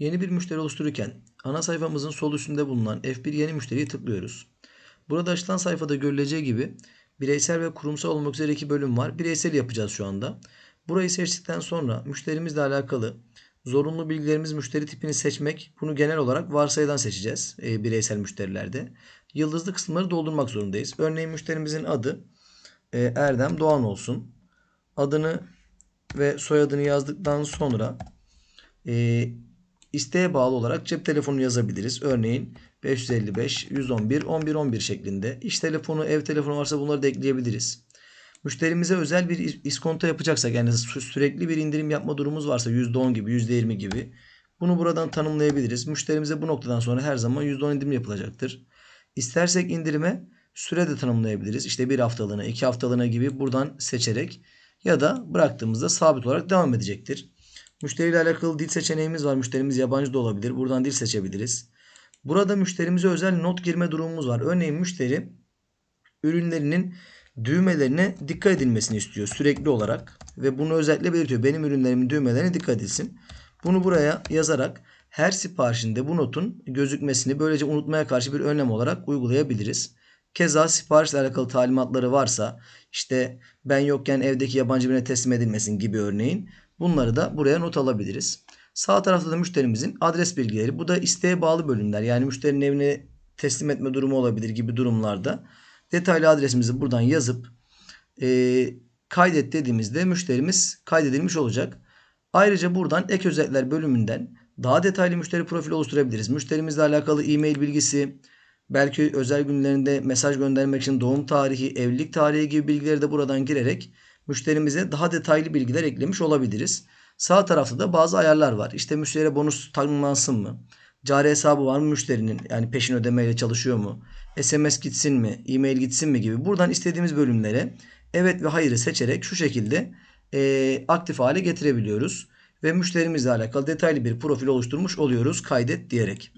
Yeni bir müşteri oluştururken ana sayfamızın sol üstünde bulunan F1 yeni müşteriyi tıklıyoruz. Burada açılan sayfada görüleceği gibi bireysel ve kurumsal olmak üzere iki bölüm var. Bireysel yapacağız şu anda. Burayı seçtikten sonra müşterimizle alakalı zorunlu bilgilerimiz müşteri tipini seçmek. Bunu genel olarak varsayıdan seçeceğiz e, bireysel müşterilerde. Yıldızlı kısımları doldurmak zorundayız. Örneğin müşterimizin adı e, Erdem Doğan olsun. Adını ve soyadını yazdıktan sonra e, isteğe bağlı olarak cep telefonu yazabiliriz. Örneğin 555 111 11 11 şeklinde. İş telefonu, ev telefonu varsa bunları da ekleyebiliriz. Müşterimize özel bir is- iskonto yapacaksak yani sü- sürekli bir indirim yapma durumumuz varsa %10 gibi, %20 gibi bunu buradan tanımlayabiliriz. Müşterimize bu noktadan sonra her zaman %10 indirim yapılacaktır. İstersek indirime süre de tanımlayabiliriz. İşte bir haftalığına, iki haftalığına gibi buradan seçerek ya da bıraktığımızda sabit olarak devam edecektir. Müşteriyle alakalı dil seçeneğimiz var. Müşterimiz yabancı da olabilir. Buradan dil seçebiliriz. Burada müşterimize özel not girme durumumuz var. Örneğin müşteri ürünlerinin düğmelerine dikkat edilmesini istiyor sürekli olarak ve bunu özellikle belirtiyor. Benim ürünlerimin düğmelerine dikkat edilsin. Bunu buraya yazarak her siparişinde bu notun gözükmesini böylece unutmaya karşı bir önlem olarak uygulayabiliriz. Keza siparişle alakalı talimatları varsa işte ben yokken evdeki yabancı birine teslim edilmesin gibi örneğin bunları da buraya not alabiliriz. Sağ tarafta da müşterimizin adres bilgileri. Bu da isteğe bağlı bölümler. Yani müşterinin evine teslim etme durumu olabilir gibi durumlarda detaylı adresimizi buradan yazıp e, kaydet dediğimizde müşterimiz kaydedilmiş olacak. Ayrıca buradan ek özellikler bölümünden daha detaylı müşteri profili oluşturabiliriz. Müşterimizle alakalı e-mail bilgisi, belki özel günlerinde mesaj göndermek için doğum tarihi, evlilik tarihi gibi bilgileri de buradan girerek müşterimize daha detaylı bilgiler eklemiş olabiliriz. Sağ tarafta da bazı ayarlar var. İşte müşteriye bonus tanımlansın mı? Cari hesabı var mı müşterinin? Yani peşin ödemeyle çalışıyor mu? SMS gitsin mi? E-mail gitsin mi gibi. Buradan istediğimiz bölümlere evet ve hayırı seçerek şu şekilde e, aktif hale getirebiliyoruz. Ve müşterimizle alakalı detaylı bir profil oluşturmuş oluyoruz kaydet diyerek.